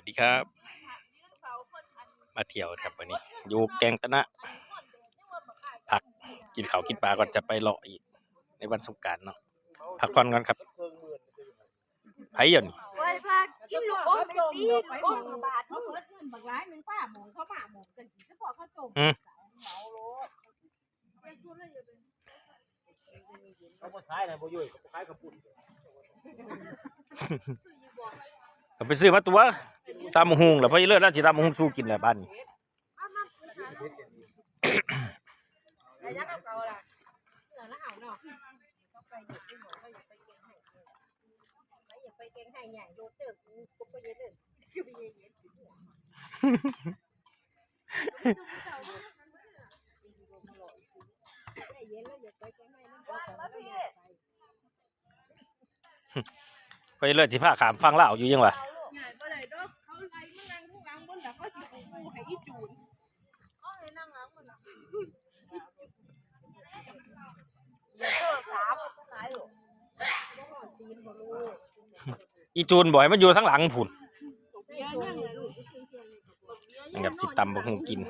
วัสดีครับ มาเที่ยวครับวันนี้อยู่แกงตะนะพักกินข้าวกินปลาก่อนจะไปเลาะอีก ในวันสงกรารเนาะพักก่อนก่อนครับไผเดี๋ยวนี้ไว้พากินลูกอมไปตีลูกอมบาทเขาเปิดเงินบางร้ายหนึ่งป้าหมองเขาป้าหมองกันสิจะบอกเขาจมอืมเมาโลดไปชวนเลยอย่าไปเขาบ่ขายนะบ่ยุ่ยเขาขายกระปุ่นก็ไปซื้อมาตัว ตามหุงแล้วพอเลิศแล้วสิตามหุงสู้กินแหละบ้านนี้ไอ้ยักษ์เอาเก่าล่ะเสือละเอาเนาะเขาไปอยู่ที่หมอเขาอยากไปเก่งให้เขาอยากไปเก่งให้ใหญ่โดดเด้อกูกูไปเย็นเด้อคือไปเย็นเย็นสิหัวได้เย็นแล้วอยากไปเก่งให้น้ำตาเขาก็อยากไปพอเลิศสิพาขามฟังเล่าวอยู่ยังวะ เขาสิกูกูให้อีจูนเขาให้นั่งหลังมันน่ะอย่าเพิ่มสามหลายหรอกบ่ฮอดตีนบ่รู้อีจูนบ่อยมันอยู่ทั้งหลังผุนเดี๋ยวนั่งเลยลูกนะครับสิตำบักหุงกิน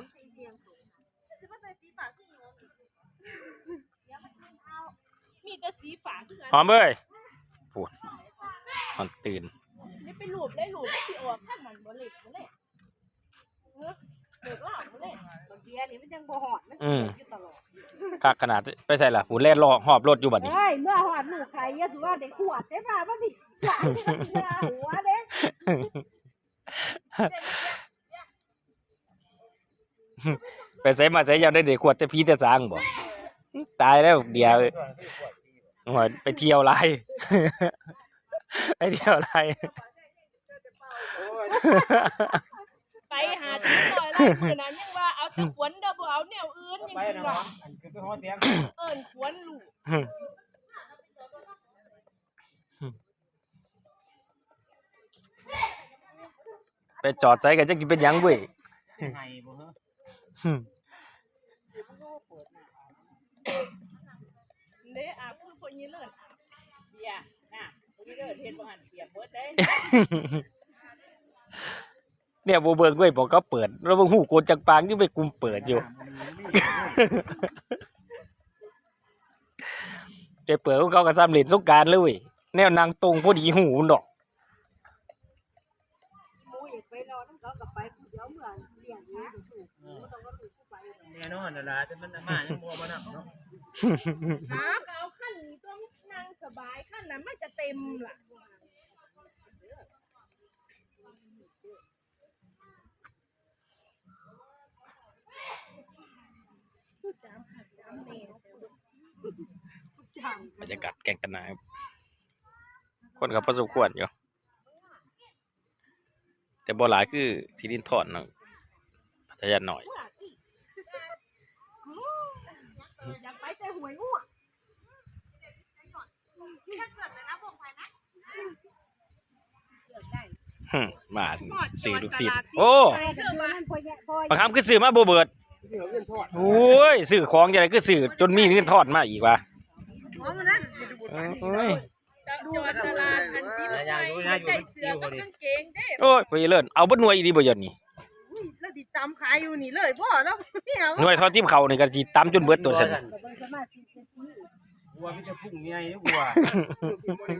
มีแต่สีฝาคือกันหอมเอ้ยผุนหอนตื่นนี่เป็นรูปได้รูปที่ออกข้างมันบ่เล็กบ่เล็ก เออเด็กล่าบ่เล็กบางทีอันนี้มันยังบ่ฮอดมันอืม อยู่ตลอดคักขนาดไปใส่ล่ะผุนแล่นรอหอบรถอยู่บัดนี้ เฮ้ยเมื่อฮอดลูใครย่าสิว่าได้ขวดได้ป่ะบ่นี่หลานเมื่อหัวเด้ไปใส่มาใส่ยาวได้เด็กขวดแต่พี่แต่สางบ่ตายแล้วเดียวหอยไปเที่ยวไร ไปเที่ยวไร ไปหาที่หน่อยไล่มื้อนั้นยังว่าเอาแต่ขวนเด้อบ่เอาแนวอื่นยังไปคือนะว่าอันคือไปฮอดเสียงเอิ้นขวนลูกไปจอดใส่กันจะกินเป็นหยังเว้ยไห้บ่ฮะเด้อาพูดคนนี้เลิศเบียร์น่ะคนนี้เลิศเฮ็ดบ่หันเปียกเบิดเด้ เนี่ยโบเบิร์กเว้ยบอกเขาเปิด แล้วบางหูโกนจักปางที่ไปกุมเปิดอยู่แกเปิดของเขาก็ซ้ำเล่นสงกรารเลยเว้ยแนวนางตรงพอดีหูดอกหมูอยากไปรอน้ำเขากับไปผู้เดียวเหมือนเลี้ยงนี้ถูกๆบ่ต้องก็ถูกผู้ไปแน่นอนนั่นล่ะแต่มันมายังบ่บ่นำเนาะหาก็เอาขั้นนี้ต้องนั่งสบายขั้นนั้นมันจะเต็มล่ะจามหักจามแมวจาม บรรยากาศแกงตะนาครับคนกับพอสมควรอยู่ แต่บ่หลายคือสิรินทอนเนาะพัทยาหน่อยอยากไปแต่หวยง่วงหึมาสื่อลูกศิษย์โอ้ไปเถอะมาพอแยะพอบางคำคือสื่อมาบ่เบิด เงินทอดโอ้ยสื่อของจังไดคือสื่อจนมีเงินทอดมาอีกว่ะโอ้ยดูตลาดอันซีมันไปใจเสือกับกางเกงเด้โอ้ยไปเลิศเอาเบ่หน่วยอีดีบ่ยนนี่แล้วติดตามขายอยู่นี่เลยบ่แล้วเนี่ยหน่วยทอดทิ่มเขานี่ก็สิตำจนเบิดตัวซั่นวัวมันจะพุ่งใหญ่วัวจอยตลาดซีไม่ไม่หันจะได้เสือกับกางเกงเว้ยมัน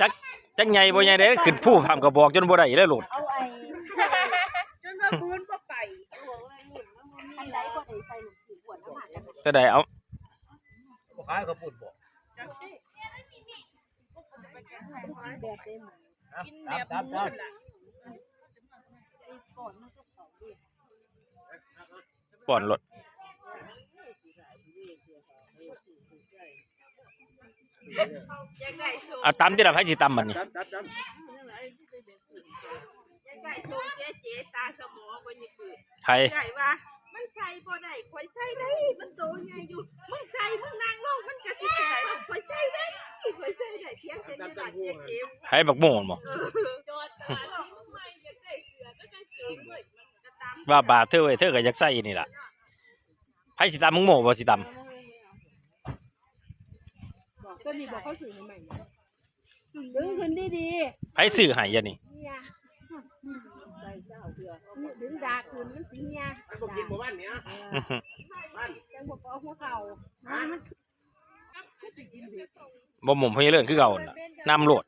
จักจักใหญ่บ่ใหญ่เด้ขึ้นผู้ทำกระบอกจนบ่ได้แล้วโลดเอาไอ้จนว่าพื้นบ่ไปอันใดบ่ได้ใส่หลุมสีขวดน้ำหมากกันจะได้เอาบ่ขายกระปุ่นบ่จังซี่แบบเต็มกินครัแบบ ครับ ห ค มู รับ ล่ะ ป้อนรถยังไงสูงเอาตำที่ละไผสิตำบัดนี้ครับครับครับยังไงสูงเจ๊เจ๊ตาสมองบ่นี่คือไผใหญ่ว่ามันใส่บ่ได้ข่อยใส่ได้มันโตใหญ่อยู่มึงใส่มึงนั่งลงมันก็สิแตกข่อยใส่ได้ข่อยใส่ได้เพียงแต่ในบ้านเจ๊เจ๊ไผบักโม่นบ่จอดตลาดที่ใหม่อยากได้เสือก็กางเกงเว้ยมันก็ตาม ว่าบาปเธอเว้ยเธอก็อยากใส่นี่ล่ะไผสิตำมึงโม่บ่สิตำตัวนี้บอกเขาสื่อใหม่ๆดึงขึ้นดีดีไผซื้อให้ยะนี่ๆเนี่ยดึงดากขึ้นมันสีเนี่ยมันบ่กินหมู่บ้านเนี้ยอื้อหือจังบอกเอาหัวเข่ามันบ่หม่มพญาเลิศคือเก่าน่ะน้ำโลด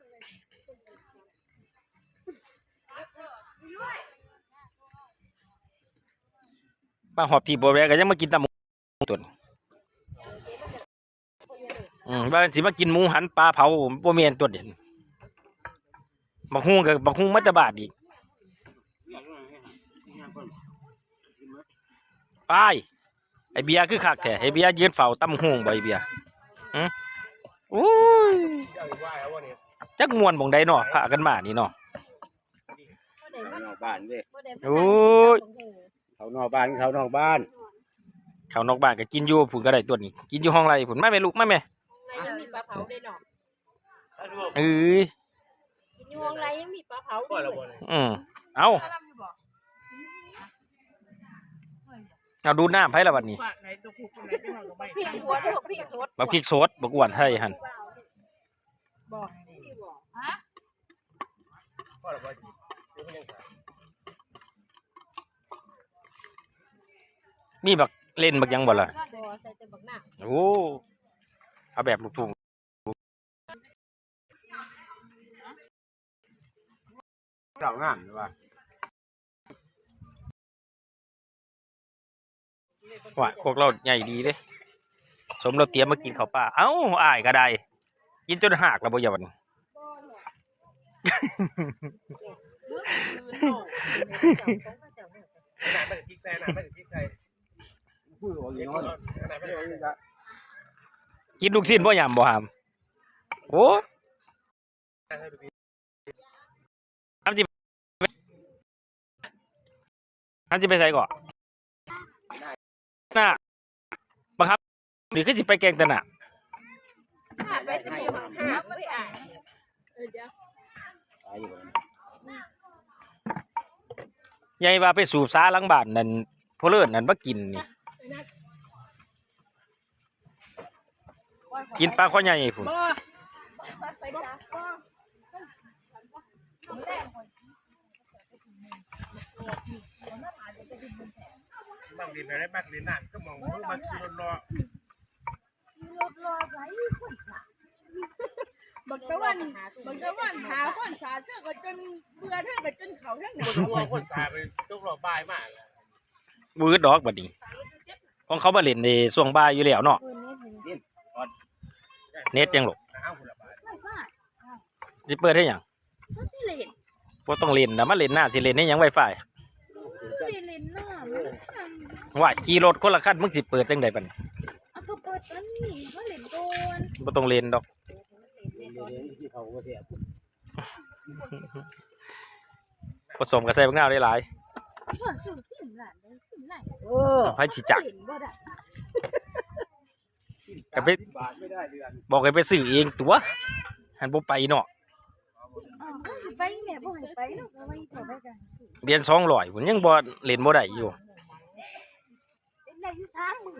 มาหอบที่บ่แวะก็ยังมากินตำหมูตุนอืมว่าสิมากินหมูหันปลาเผาบ่แม่นตัวเด่นบักฮุ้งกับบักฮุ้งมัตตบาทอีกไปไอเบียร์คือคักแท้ไอเบียร์ยืนเฝ้าตำฮุ้งบ่ไอเบียร์หึโอ้ยเจ้าอยู่ว่าเอาวะเนี่ยจักมวนบ่งใดเนาะพากันมานี่เนาะเขานอกบ้านเว้ยโอ้ย เขานอกบ้านเขานอกบ้านข้าวนอกบ้านก็กินอยู่ผุนก็ได้ตัวนี้ กินอยู่ห้องไรผุนมาแม่ลูกมาแม่ในยังมีปลาเผาได้เนาะเอ้ยกินยวงไรยังมีปลาเผาก็ด้ละวบ่ยเนี่ยอืมเอาเอาดูน้ำไผละบัดนี้พี่หัวด้วยพี่สดบักพริกสดบักอ้วนให้หั่นบอกพี่บอกฮะ ก็ละบ่เดี๋ยวมันยังขาย มีบักเล่นบักหยังบ่ล่ะบอใส่แต่บักหน้าโอ้เอาแบบลูกทุ่งเจ้างามหรือว่าว่าพวกเราใหญ่ดีเด้สมเราเตรียมมากินข้าวปลาเอ้าอ้ายก็ได้ กินจนหักแล้วบ่อย่าบัดนี้ขนาดไม่ได้พริกใส่ขนาดไม่ได้พริกใส่ กใส่กินลูกชิ้นบ่ยามบ่หามโอ้ทำจิทำจิไปใส่ก่อนน่ะบังคับหรือคือสิไปแกงตะน่ะหาไปจะมีบักหาไปอ่านเออเดี๋ยวตายอยู่บ่ยายว่าไปสูบซาหลังบ้านนั่นพอเลิศนั่นมากินนี่ กินปลาข้อใหญ่พุ่นบ่ไปจ้ะบ่บางดินอะไรบางดินนั่นก็มองว่ามันคือรอบักตะวันบักตะวันหาคนสาเธอก็จนเบื่อเธอก็จนเขาทั้งหนาคนวัวคนตายไปทุกรอบบ่ายมากวืดดอกบัดนี้ของเขามาเล่นในช่วงบ่ายอยู่แล้วเนาะ เน็ตยังหลกหนาวคนละบ่ายสิเปิดให้หยังที่เล่นบ่ต้องเล่นนะมาเล่นหน้าสิเล่นให้หยังไวไฟที่เล่นน่ะมันว่าขี่รถคนละคันมึงสิเปิดจังได๋บัดนี้เอาก็เปิดอันนี้เขาเล่นโดนบ่ต้องเล่นดอกเดี๋ยวที่เขาก็เสียผสมกับใส่บักนาวได้หลายหัวสูสิมหลานเลยสิมหลานเออไผสิจักเล่นบ่ได้ ก็ไปบาทไม่ได้เดือนบอกให้ไปซื้อเองตัวหันบ่ไปเนาะอ๋อไปแม่บ่ให้ไปหรอกเอาไว้แถวไปกันสิเรียน200พุ่นยังบ่เล่นบ่ได้อยู่เล่นได้อยู่สามมื้อ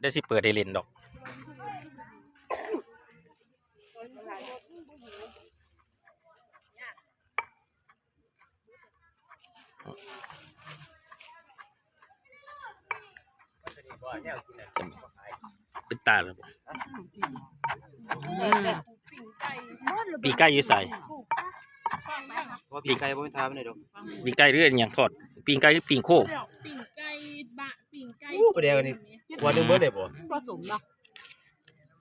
ได้สิเปิดให้เล่นดอก บ่แนวกินน่ะ เป็นตาแล้วบ่แซ่บแบบปิ้งไก่ปีกไก่อยู่ใส่ว่าปีไก่บ่ทำได้ดอกปีไก่หรืออนหยังทอดปีไก่หรือปีโคปิ่งไก่บะปิ่งไก่บ่เดี๋ยวนี่วันนึงบ่ได้บ่ผสมเนาะ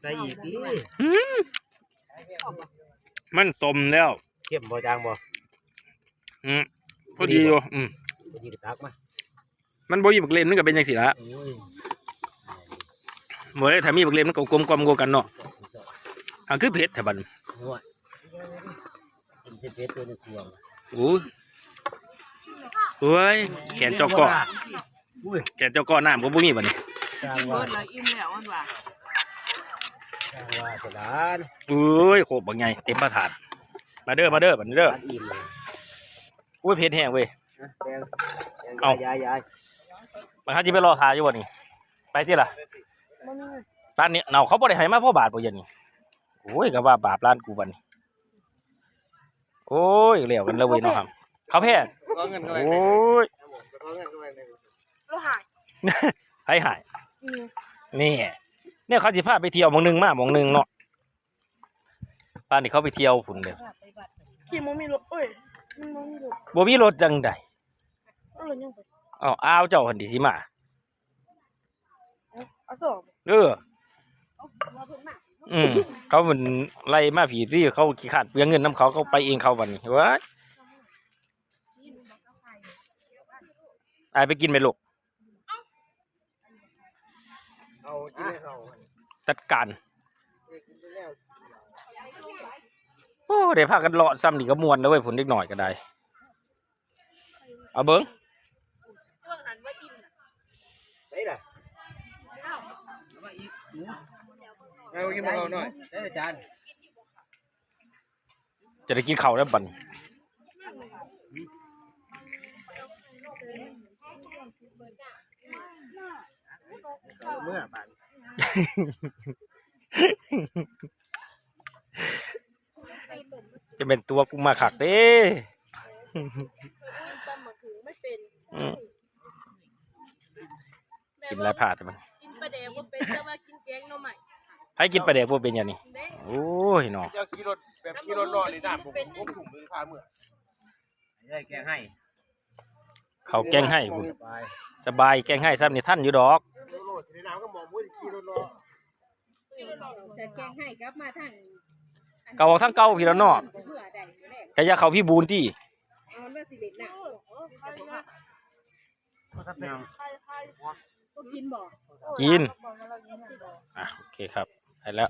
ใส่อีกดิมันต้มแล้วเข้มบ่จางบ่อืมพอดีอยู่อืมมันบ่มีบักเล่นมันก็เป็นจังซี่ล่ะ โอ้ยบ่ได้ถ้ามีบักเลนมันก็กลมกลมๆกว่ากันเนาะอันคือเผ็ดแท้บัดนี้โอ้ยเป็นเพชรตัวในครัวโอ้ยโอ้ยแขนเจ้าก่ออุ้ยแขนเจ้าก่อน้ำก็บ่มีบัดนี้จางกินว่าเบิดละอิ่มแล้วมันว่าจางว่าสลานโอ้ยโคบบักใหญ่เต็มประถาดมาเด้อมาเด้อบัดนี้เด้ออันอิ่มเลยโอ้ยเผ็ดแห้งเว้ยนะแดงเอ้ายายยายมันหาสิไปรอทาอยู่บ่นี่ไปติล่ะเมันมีเงิน ร้านนี้เนาเขาบ่ได้ให้มาพ่อบาทบ่เย็นนี่โอ้ยก็ว่าบาปร้านกูบัดนี้โอ้ยเหลวกันเลยเว้ยเนาะครับ เขาแพ้ก็เงินก็ไปโอ้ยก็เงินก็ไปในเราหายให้หายอืมนี่เนี่ยเขาสิพาไปเที่ยวหมองหนึงมาหมองหนึงเนาะบ้านนี้เขาไปเที่ยวพุ่นเด้อขี่มันมีรถเอ้ยมันมันมีรถบ่มีรถจังใด เอาเลยยังไปอ้าวอ้าวเจ้าหันดิสิมา เอาสอบเอออืมเขามันไล่มาผีที่เขาขี้ขาดเปลืองเงินน้ำเขาเขาไปเองเขาวันนี้เว้ยอายไปกินไหมลูกเอากินให้เขาจัดการกินไปแล้วโอ้เดี๋ยวพากันเลาะซ้ำนี่ก็มวนแล้วเว้ยผลเล็กหน่อยก็ได้ เอาเบิ้ง ช่วงนั้นว่าอิ่ม ได้ล่ะ เอากินมาเอาหน่อยได้อาจารย์จะได้กินข้าวแล้วบัดนเมื่อป่านจะเป็นตัวกูมาขักเด้ตำมะขือไม่เป็นอืมกินแล้วผ่าแต่มันกินปลาแดงว่าเป็นแต่ว่า ให้กินปลาแดกพวกเป็นอย่างนี้เด้โอ้ยเนาะเจ้าขี่รถแบบขี่รถรอดในด้านผมผมถุงมือพาเมื่อได้แกให้เขาแกงให้คุณไปสบายแกงให้ซ้ำนี่ท่านอยู่ดอกโลดในน้ำก็มองมุ้ยขี่รถรอแต่แกงให้กลับมาทางเก่าทั้งเก่าพี่แล้วเนาะเพื่อใดแรกกะอยาเขาพี่บูนที่เอาเรื่องสิเด็ดหนักก็กินบ่กิน อะ โอเคครับ ไปแล้ว